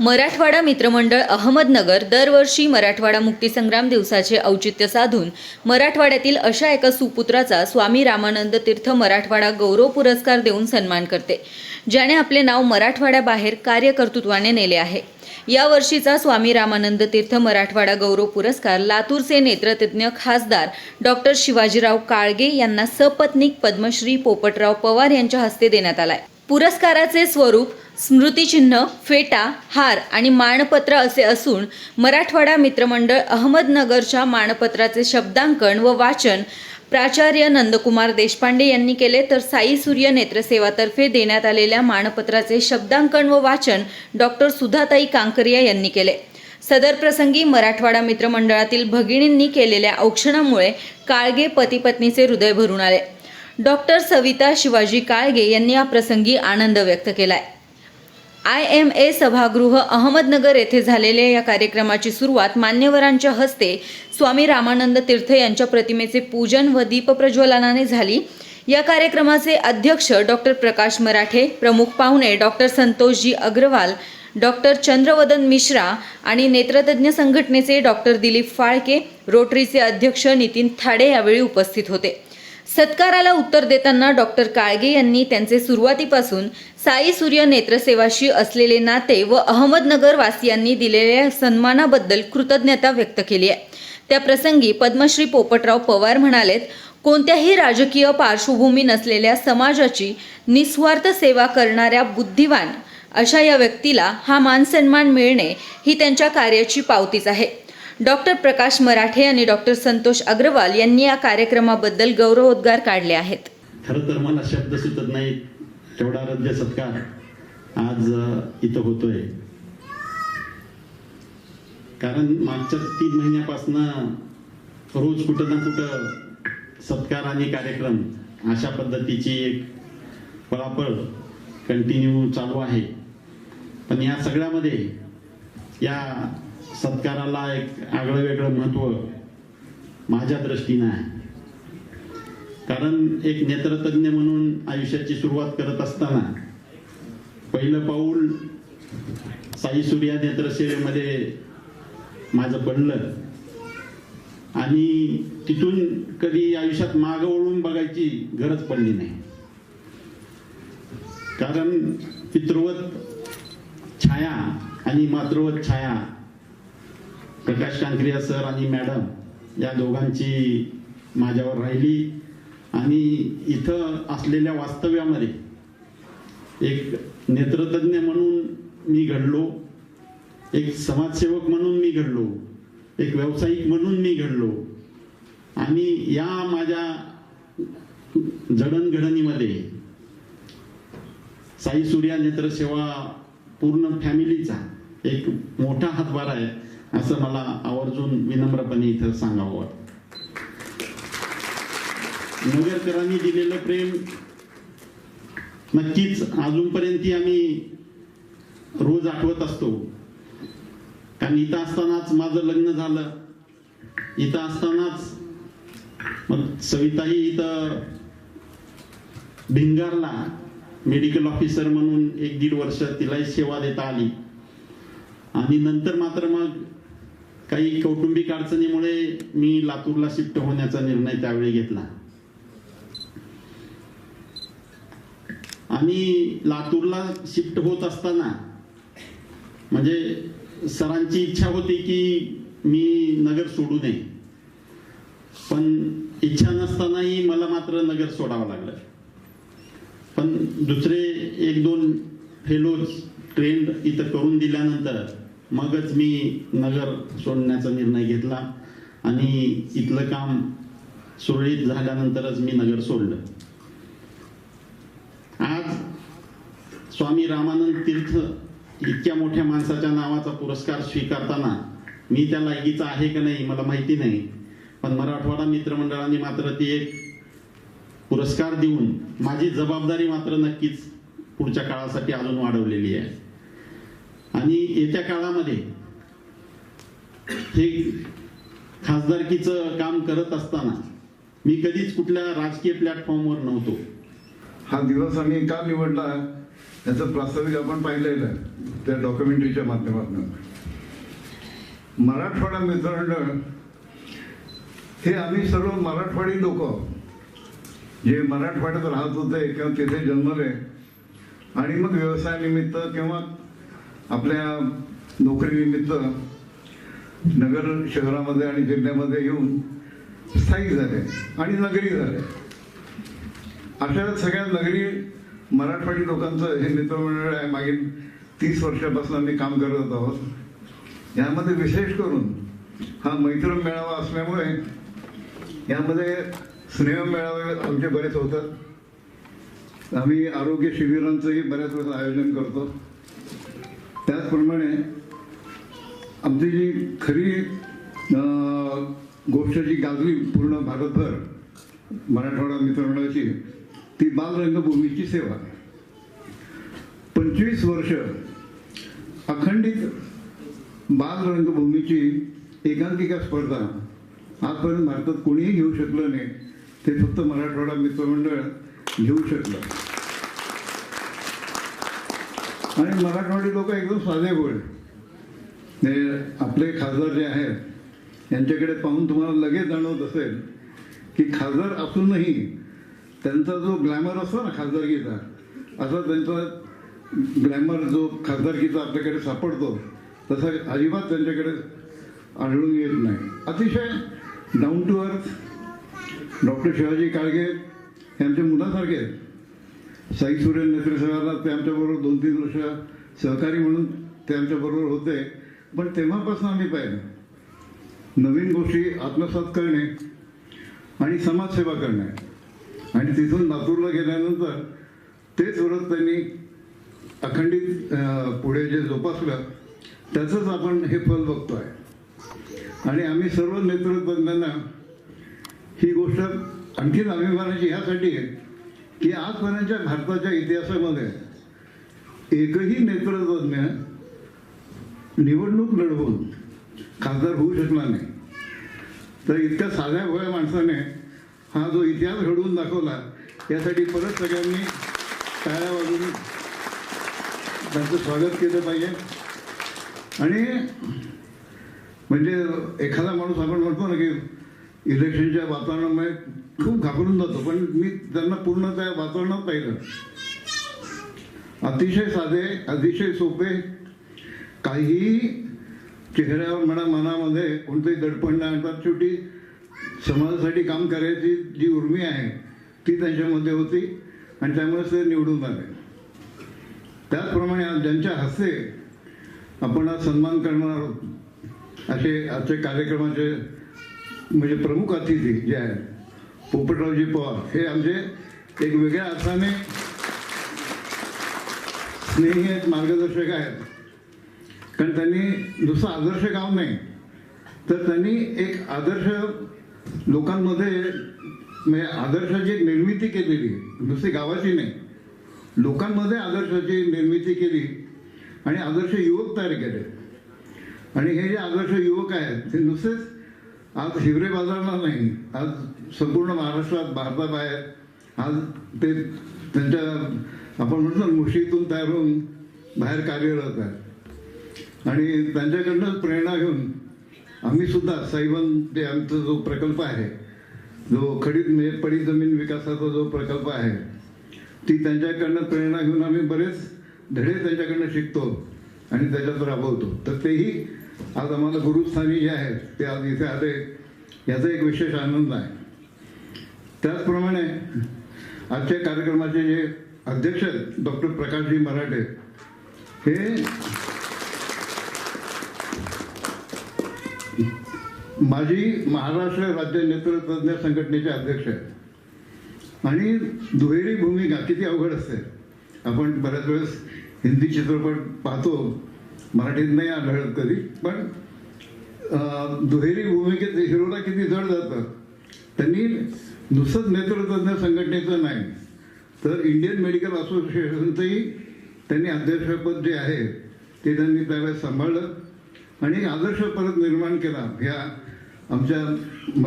मराठवाडा मित्रमंडळ अहमदनगर दरवर्षी मराठवाडा मुक्तीसंग्राम दिवसाचे औचित्य साधून मराठवाड्यातील अशा एका सुपुत्राचा स्वामी रामानंद तीर्थ मराठवाडा गौरव पुरस्कार देऊन सन्मान करते ज्याने आपले नाव मराठवाड्याबाहेर कार्यकर्तृत्वाने नेले आहे. या वर्षीचा स्वामी रामानंद तीर्थ मराठवाडा गौरव पुरस्कार लातूरचे नेत्रतज्ञ खासदार डॉक्टर शिवाजीराव काळगे यांना सपत्नीक पद्मश्री पोपटराव पवार यांच्या हस्ते देण्यात आलाय. पुरस्काराचे स्वरूप स्मृतिचिन्ह फेटा हार आणि मानपत्र असे असून मराठवाडा मित्रमंडळ अहमदनगरच्या मानपत्राचे शब्दांकन व वाचन प्राचार्य नंदकुमार देशपांडे यांनी केले. तर साई सूर्य नेत्रसेवातर्फे देण्यात आलेल्या मानपत्राचे शब्दांकन व वाचन डॉक्टर सुधाताई कांकरिया यांनी केले. सदर प्रसंगी मराठवाडा मित्रमंडळातील भगिनींनी केलेल्या औक्षणामुळे काळगे पतीपत्नीचे हृदय भरून आले. डॉक्टर सविता शिवाजी काळगे यांनी या प्रसंगी आनंद व्यक्त केलाय. आय एम ए सभागृह अहमदनगर येथे झालेल्या या कार्यक्रमाची सुरुवात मान्यवरांच्या हस्ते स्वामी रामानंद तीर्थ यांच्या प्रतिमेचे पूजन व दीपप्रज्वलनाने झाली. या कार्यक्रमाचे अध्यक्ष डॉक्टर प्रकाश मराठे प्रमुख पाहुणे डॉक्टर संतोषजी अग्रवाल डॉक्टर चंद्रवदन मिश्रा आणि नेत्रतज्ञ संघटनेचे डॉक्टर दिलीप फाळके रोटरीचे अध्यक्ष नितीन थाडे यावेळी उपस्थित होते. सत्काराला उत्तर देताना डॉक्टर काळगे यांनी त्यांचे सुरुवातीपासून साई सूर्य नेत्रसेवाशी असलेले नाते व अहमदनगर वासियांनी दिलेल्या सन्मानाबद्दल कृतज्ञता व्यक्त केली आहे. त्या प्रसंगी पद्मश्री पोपटराव पवार म्हणालेत कोणत्याही राजकीय पार्श्वभूमी नसलेल्या समाजाची निस्वार्थ सेवा करणाऱ्या बुद्धिवान अशा या व्यक्तीला हा मानसन्मान मिळणे ही त्यांच्या कार्याची पावतीच आहे. डॉक्टर प्रकाश मराठे आणि डॉक्टर संतोष अग्रवाल यांनी या कार्यक्रमाबद्दल गौरवोद्गार काढले आहेत. खरं तर मला शब्द सुचत नाहीत. एवढा रद्य सत्कार आज इथं होतोय. कारण मागच्या तीन महिन्यापासून रोज कुठं ना कुठं सत्कार आणि कार्यक्रम अशा पद्धतीची एक पळापळ कंटिन्यू चालू आहे. पण या सगळ्यामध्ये या सत्काराला एक आगळं वेगळं महत्त्व माझ्या दृष्टीनं आहे. कारण एक नेत्रतज्ञ म्हणून आयुष्याची सुरुवात करत असताना पहिलं पाऊल साई सूर्या नेत्रसेवेमध्ये माझं पडलं. आणि तिथून कधी आयुष्यात मागं वळून बघायची गरज पडली नाही. कारण पितृवत छाया आणि मातृवत छाया प्रकाश कांक्रिया सर आणि मॅडम या दोघांची माझ्यावर राहिली. आणि इथं असलेल्या वास्तव्यामध्ये एक नेत्रतज्ञ म्हणून मी घडलो एक समाजसेवक म्हणून मी घडलो एक व्यावसायिक म्हणून मी घडलो. आणि या माझ्या जडणघडणीमध्ये साई सूर्या नेत्रसेवा पूर्ण फॅमिलीचा एक मोठा हातभार आहे. असं मला आवर्जून विनम्रपणे इथं सांगावं नगरकरांनी दिलेलं प्रेम नक्कीच अजूनपर्यंत आम्ही रोज आठवत असतो. कारण इथं असतानाच माझं लग्न झालं. इथं असतानाच मग सविताही इथं भिंगारला मेडिकल ऑफिसर म्हणून एक दीड वर्ष तिलाही सेवा देता आली. आणि नंतर मात्र मग काही कौटुंबिक अडचणीमुळे मी लातूरला शिफ्ट होण्याचा निर्णय त्यावेळी घेतला. आणि लातूरला शिफ्ट होत असताना म्हणजे सरांची इच्छा होती की मी नगर सोडू नये. पण इच्छा नसतानाही मला मात्र नगर सोडावं लागलं. पण दुसरे एक दोन फेलोज ट्रेंड इथं करून दिल्यानंतर मगच मी नगर सोडण्याचा निर्णय घेतला आणि इथलं काम सुरळीत झाल्यानंतरच मी नगर सोडलं. आज स्वामी रामानंद तीर्थ इतक्या मोठ्या माणसाच्या नावाचा पुरस्कार स्वीकारताना मी त्या लायकीचा आहे का नाही मला माहिती नाही. पण मराठवाडा मित्रमंडळाने मात्र ती एक पुरस्कार देऊन माझी जबाबदारी मात्र नक्कीच पुढच्या काळासाठी अजून वाढवलेली आहे. आणि येत्या काळामध्ये हे खासदारकीचं काम करत असताना मी कधीच कुठल्या राजकीय प्लॅटफॉर्मवर नव्हतो. हा दिवस आम्ही का निवडला याचं प्रास्ताविक आपण पाहिलेलं आहे त्या डॉक्युमेंटरीच्या माध्यमातून. मराठवाडा मित्रमंडळ हे आम्ही सर्व मराठवाडी लोक जे मराठवाड्यात राहत होते किंवा तिथे जन्मले आणि मग व्यवसायानिमित्त किंवा आपल्या नोकरीनिमित्त नगर शहरामध्ये आणि जिल्ह्यामध्ये येऊन स्थायिक झाले आणि नगरी झाले. अशा सगळ्या नगरी मराठवाडी लोकांचं हे मित्रमंडळ आहे. मागील तीस वर्षापासून आम्ही काम करत आहोत. यामध्ये विशेष करून हा मैत्र मेळावा असल्यामुळे यामध्ये स्नेह मेळावे आमचे बरेच होतात. आम्ही आरोग्य शिबिरांचंही बऱ्याच वेळेस आयोजन करतो. त्याचप्रमाणे आमची जी खरी गोष्ट जी गाजली पूर्ण भारतभर मराठवाडा मित्रमंडळाची ती बालरंगभूमीची सेवा पंचवीस वर्ष अखंडित बालरंगभूमीची एकांकिका स्पर्धा आजपर्यंत भारतात कोणीही घेऊ शकलं नाही. ते फक्त मराठवाडा मित्रमंडळ घेऊ शकलं. आणि मराठवाडी लोक एकदम साधे बोल हे आपले खासदार जे आहेत यांच्याकडे पाहून तुम्हाला लगेच जाणवत असेल की खासदार असूनही त्यांचा जो ग्लॅमर असतो ना खासदारकीचा असा त्यांचा ग्लॅमर जो खासदारकीचा आपल्याकडे सापडतो तसा अजिबात त्यांच्याकडे आढळून येत नाही. अतिशय down to earth doctor Shivaji Kalge हे आमच्या मुलासारखे आहेत. साई सूर्य नेतृत्वाला ते आमच्याबरोबर दोन तीन वर्ष सहकारी म्हणून ते आमच्याबरोबर होते. पण तेव्हापासून आम्ही पाहिलं नवीन गोष्टी आत्मसात करणे आणि समाजसेवा करणे. आणि तिथून लातूरला गेल्यानंतर तेच व्रत त्यांनी अखंडित पुढे जे जोपासलं त्याचंच आपण हे फल बघतो आहे आणि आम्ही सर्व नेतृत्वज्ञांना ही गोष्ट आणखीन अभिमानाची ह्यासाठी आहे. की आजपर्यंतच्या भारताच्या इतिहासामध्ये एकही नेतृत्वज्ञ निवडणूक लढवून खासदार होऊ शकला नाही. तर इतक्या साध्या भोळ्या माणसाने हा जो इतिहास घडवून दाखवला यासाठी परत सगळ्यांनी टाळ्या वाजून त्यांचं स्वागत केलं पाहिजे. आणि म्हणजे एखादा माणूस आपण म्हणतो ना की इलेक्शनच्या वातावरणामुळे खूप घाबरून जातो पण मी त्यांना पूर्ण त्या वातावरणात पाहिलं अतिशय साधे अतिशय सोपे काही चेहऱ्यावर म्हणा मनामध्ये कोणतंही दडपण नाही. आणतात शेवटी समाजासाठी काम करायची जी उर्मी आहे ती त्यांच्यामध्ये होती आणि त्यामुळेच ते निवडून आले. त्याचप्रमाणे ज्यांच्या हस्ते आपण आज सन्मान करणार आहोत असे आजचे कार्यक्रमाचे म्हणजे प्रमुख अतिथी जे आहेत पोपटरावजी पवार हे आमचे एक वेगळ्या अर्थाने स्नेही आहेत मार्गदर्शक आहेत कारण त्यांनी नुसतं आदर्श गाव नाही तर त्यांनी एक आदर्श लोकांमध्ये म्हणजे आदर्शाची निर्मिती केलेली नुसती गावाची नाही लोकांमध्ये आदर्शाची निर्मिती केली आणि आदर्श युवक तयार केले आणि हे जे आदर्श युवक आहेत ते नुसतेच आज हिवरे बाजारला नाही. आज संपूर्ण महाराष्ट्रात भारताबाहेर आज ते त्यांच्या आपण म्हणतो मुशीतून तयार होऊन बाहेर कार्यरत आहे आणि त्यांच्याकडनं प्रेरणा घेऊन आम्ही सुद्धा साईबन ते आमचा जो प्रकल्प आहे जो खडीत म्हणजे पडी जमीन विकासाचा जो प्रकल्प आहे ती त्यांच्याकडनं प्रेरणा घेऊन आम्ही बरेच धडे त्यांच्याकडनं शिकतो आणि त्याच्यात राबवतो. तर तेही आज आम्हाला गुरुस्थानी जे आहेत ते आज इथे आले याचा एक विशेष आनंद आहे. त्याचप्रमाणे आजच्या कार्यक्रमाचे जे अध्यक्ष आहेत डॉक्टर प्रकाशजी मराठे हे माझी महाराष्ट्र राज्य नेतृत्वज्ञ संघटनेचे अध्यक्ष आहेत. आणि दुहेरी भूमिका किती अवघड असते. आपण बऱ्याच वेळेस हिंदी चित्रपट पाहतो मराठीत नाही आढळत कधी पण दुहेरी भूमिकेत हिरोला किती जड जातं? त्यांनी नुसतंच नेतृत्वज्ञ संघटनेचं नाही तर इंडियन मेडिकल असोसिएशनचंही त्यांनी अध्यक्षपद जे आहे ते त्यांनी त्यावेळेस सांभाळलं आणि आदर्श परत निर्माण केला. ह्या आमच्या म,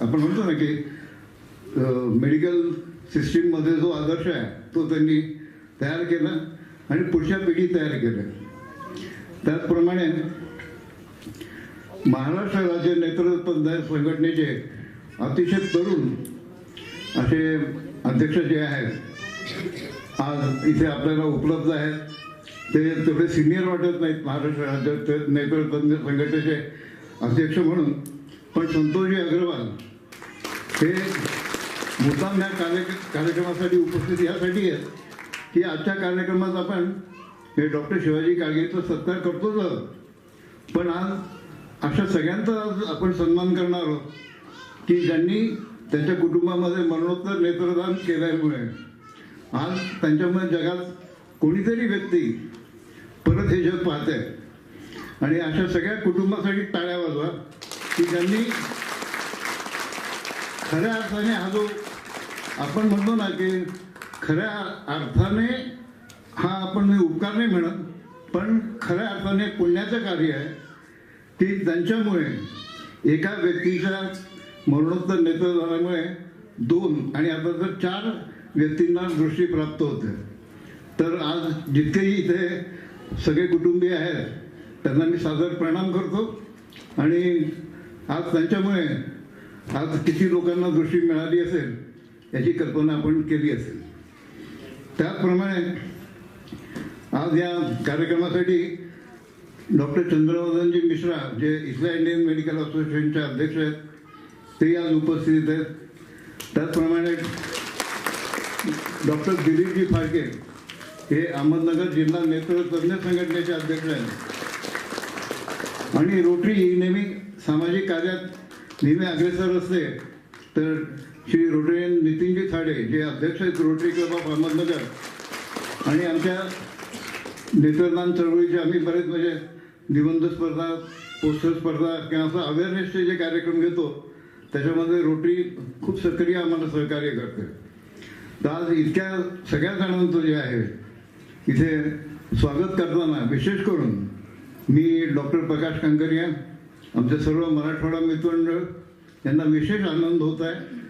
आपण म्हणतो ना की मेडिकल सिस्टीममध्ये जो आदर्श आहे तो त्यांनी तयार केला आणि पुढच्या पिढी तयार केल्या. त्याचप्रमाणे महाराष्ट्र राज्य नेतृत्व संघटनेचे अतिशय तरुण असे अध्यक्ष जे आहेत आज इथे आपल्याला उपलब्ध आहेत. ते तेवढे सिनियर वाटत नाहीत महाराष्ट्र राज्य नेतृत्व संघटनेचे अध्यक्ष म्हणून. पण संतोषजी अग्रवाल हे मुद्दाम ह्या कार्य कार्यक्रमासाठी उपस्थित यासाठी आहेत की आजच्या कार्यक्रमात आपण हे डॉक्टर शिवाजी काळगेचा सत्कार करतोच पण आज अशा सगळ्यांचा आज आपण सन्मान करणार आहोत की ज्यांनी त्यांच्या कुटुंबामध्ये मरणोत्तर नेत्रदान केल्यामुळे आज त्यांच्यामुळे जगात कोणीतरी व्यक्ती परत हे जग पाहते. आणि अशा सगळ्या कुटुंबासाठी टाळ्या वाजवा की ज्यांनी खऱ्या अर्थाने हा जो आपण म्हणतो ना की खऱ्या अर्थाने हा आपण मी उपकार नाही म्हणत पण खऱ्या अर्थाने पुण्याचं कार्य आहे. की त्यांच्यामुळे एका व्यक्तीच्या मरणोत्तर झाल्यामुळे दोन आणि आता तर चार व्यक्तींना दृष्टी प्राप्त होते तर आज जितकेही इथे सगळे कुटुंबीय आहेत त्यांना मी सादर प्रणाम करतो. आणि आज त्यांच्यामुळे आज किती लोकांना दृष्टी मिळाली असेल याची कल्पना आपण केली असेल. त्याचप्रमाणे आज या कार्यक्रमासाठी डॉक्टर चंद्रवर्धनजी मिश्रा जे इथल्या इंडियन मेडिकल असोसिएशनचे अध्यक्ष आहेत ते आज उपस्थित आहेत. त्याचप्रमाणे डॉक्टर दिलीपजी फाळके हे अहमदनगर जिल्हा नेतृत्वज्ञ संघटनेचे अध्यक्ष आहेत. आणि रोटरी ही नेहमी सामाजिक कार्यात नेहमी अग्रेसर असते. तर श्री रोटरीयन नितीनजी थाडे जे अध्यक्ष आहेत रोटरी क्लब ऑफ अहमदनगर. आणि आमच्या नेत्रदान चळवळीचे आम्ही बरेच म्हणजे निबंध स्पर्धा पोस्टर स्पर्धा किंवा असं अवेअरनेसचे जे कार्यक्रम घेतो त्याच्यामध्ये रोटरी खूप सक्रिय आम्हाला सहकार्य करते. तर आज इतक्या सगळ्या जणांचं जे आहे इथे स्वागत करताना विशेष करून मी डॉक्टर प्रकाश कांकरिया आमचे सर्व मराठवाडा मित्रमंडळ यांना विशेष आनंद होत आहे.